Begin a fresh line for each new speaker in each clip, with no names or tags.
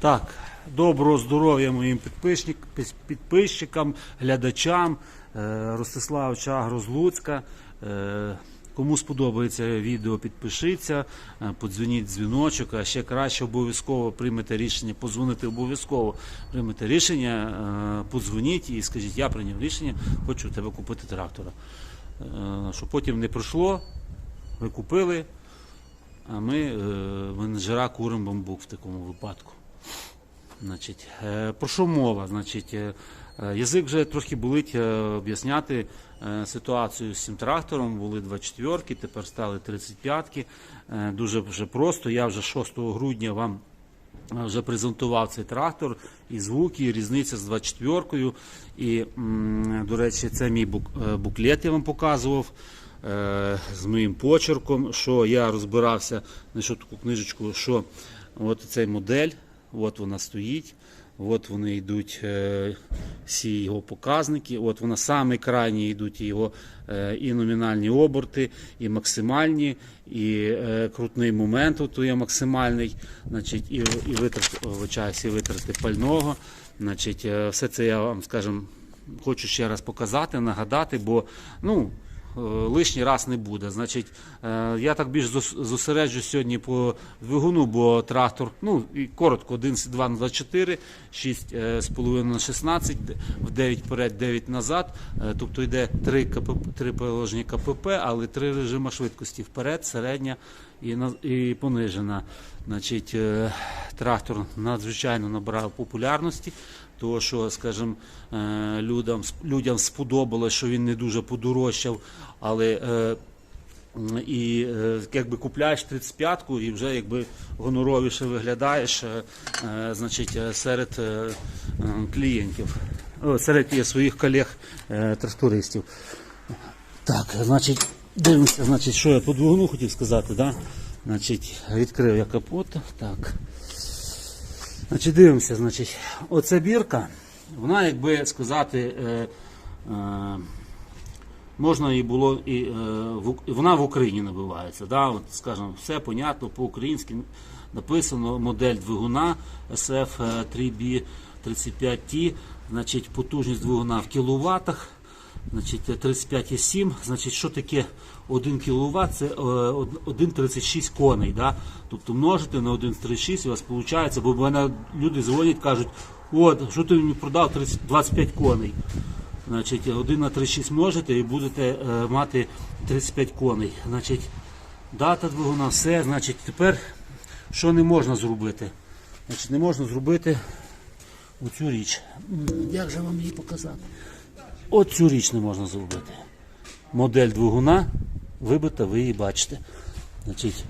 Так, доброго здоров'я моїм підписчикам, глядачам. Е, Ростислав Чагро з Луцька. Е, Кому сподобається відео, підпишіться, е, подзвоніть дзвіночок, а ще краще обов'язково приймете рішення, подзвонити обов'язково приймете рішення, подзвоніть і скажіть, я прийняв рішення, хочу у тебе купити трактора. Щоб потім не пройшло, ви купили, а ми менеджера куримо бамбук в такому випадку. Значить, е, про що мова? Значить, е, е, язик вже трохи болить об'ясняти ситуацію з цим трактором. Були 24-ки, тепер стали 35-ки. Е, Дуже вже просто. Я вже 6 грудня вам вже презентував цей трактор і звуки, і різниця з 24-кою. І, до речі, це мій буклет я вам показував з моїм почерком, що я розбирався, знайшов таку книжечку, що от цей модель, от вона стоїть. От вони йдуть е, всі його показники. От вона саме крайні йдуть його е, і номінальні оберти, і максимальні, і е, крутний момент от є максимальний, значить, і, і витрат, вибачаюсь, і витрати пального. Значить, все це я вам скажем, хочу ще раз показати, нагадати, бо ну. Е, Лишній раз не буде. Значить, е, я так більш зосереджу сьогодні по двигуну, бо трактор, ну і коротко, 1,2 на 24, 6,5 на 16, в 9 вперед, 9 назад. Е, Тобто йде 3, КПП, 3 положення КПП, але 3 режима швидкості вперед, середня і, і понижена. Значить, е, трактор надзвичайно набирав популярності. Того, що, скажімо, е, людям, людям сподобалось, що він не дуже подорожчав, але е, і е, якби купляєш 35-ку і вже якби гоноровіше виглядаєш значить, серед клієнтів, серед своїх колег трактористів. Так, значить, дивимося, значить, що я по двигуну хотів сказати, да? Значить, відкрив я капот. Так. Значить, дивимося, значить, оця бірка, вона, якби сказати, е, е, можна її було і е, в, вона в Україні набивається. Да? От, скажімо, все понятно, по-українськи написано модель двигуна SF 3B 35T, значить, потужність двигуна в кіловатах. Значить, 35,7, значить, що таке 1 кВт? Це е, 1,36 коней. Да? Тобто множите на 1,36 і у вас виходить, бо мене люди дзвонять, кажуть, от, що ти мені продав 30, 25 коней. Значить, 1 на 36 множите і будете е, мати 35 коней. Значить, дата двигуна, все. Значить, тепер що не можна зробити? Значить, не можна зробити оцю річ. Як же вам її показати? От цю річ не можна зробити. Модель двигуна вибита, ви її бачите. Значить,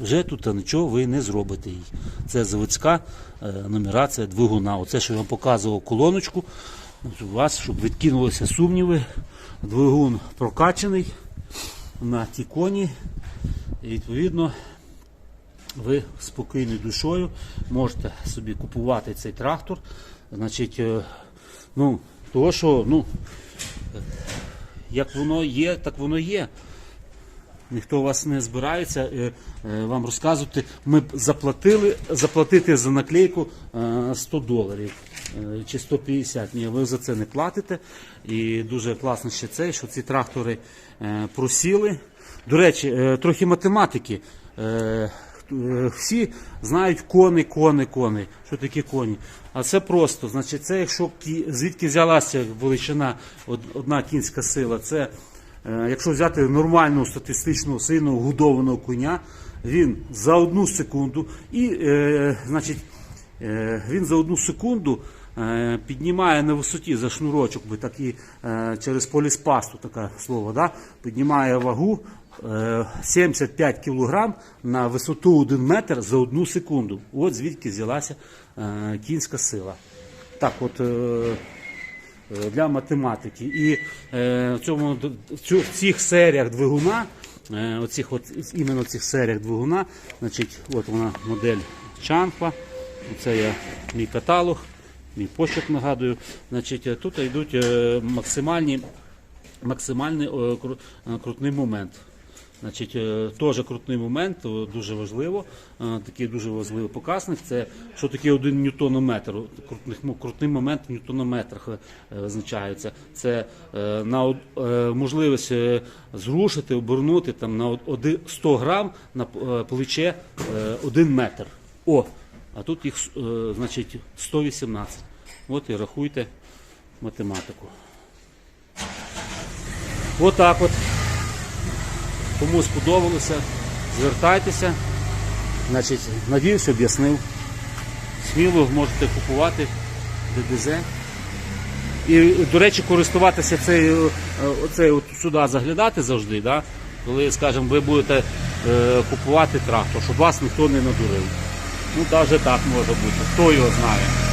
вже тут нічого ви не зробите їй. Це заводська е, нумерація двигуна. Оце, що я вам показував колоночку, у вас, щоб відкинулися сумніви, двигун прокачаний на ті коні. І відповідно ви спокійною душою можете собі купувати цей трактор. Значить, е, ну, того, що ну, як воно є, так воно є. Ніхто вас не збирається е, е, вам розказувати. Ми заплатили заплатити за наклейку е, 100 доларів е, чи 150. Ні, ви за це не платите. І дуже класно ще це, що ці трактори просіли. До речі, трохи математики. Е, Всі знають кони, кони, кони. Що таке коні? А це просто. Значить, це якщо звідки взялася величина одна кінська сила, це Е, Якщо взяти нормального статистичного сильного годованого коня, він за одну секунду і, е, значить, він за одну секунду піднімає на висоті за шнурочок, би так і через поліспасту таке слово, да, піднімає вагу 75 кг на висоту 1 метр за одну секунду. От звідки взялася е, кінська сила. Так, от. е, е, для математики. І е, в, цьому, в цих серіях двигуна, е, оцих от, іменно цих серіях двигуна, значить, от вона модель Чанпа, це я мій каталог, мій почерк нагадую. Значить, е, тут йдуть е, максимальні, максимальний е, кру- е, крутний момент. Значить, е, теж крутний момент, дуже важливо. е, Такий дуже важливий показник. Це що таке один ньютонометр. Крутний, момент в ньютонометрах визначається. Це е, на е, можливість зрушити, обернути там на од- оди- 100 грам на плече 1 метр. О, а тут їх значить 118. От і рахуйте математику. Отак от. Кому сподобалося, звертайтеся. Значить, надіюсь, об'яснив. Сміло можете купувати ДДЗ. І, до речі, користуватися цею, е, оцей от сюди заглядати завжди, да? коли, скажімо, ви будете е, купувати трактор, щоб вас ніхто не надурив. Ну, навіть так може бути. Хто його знає.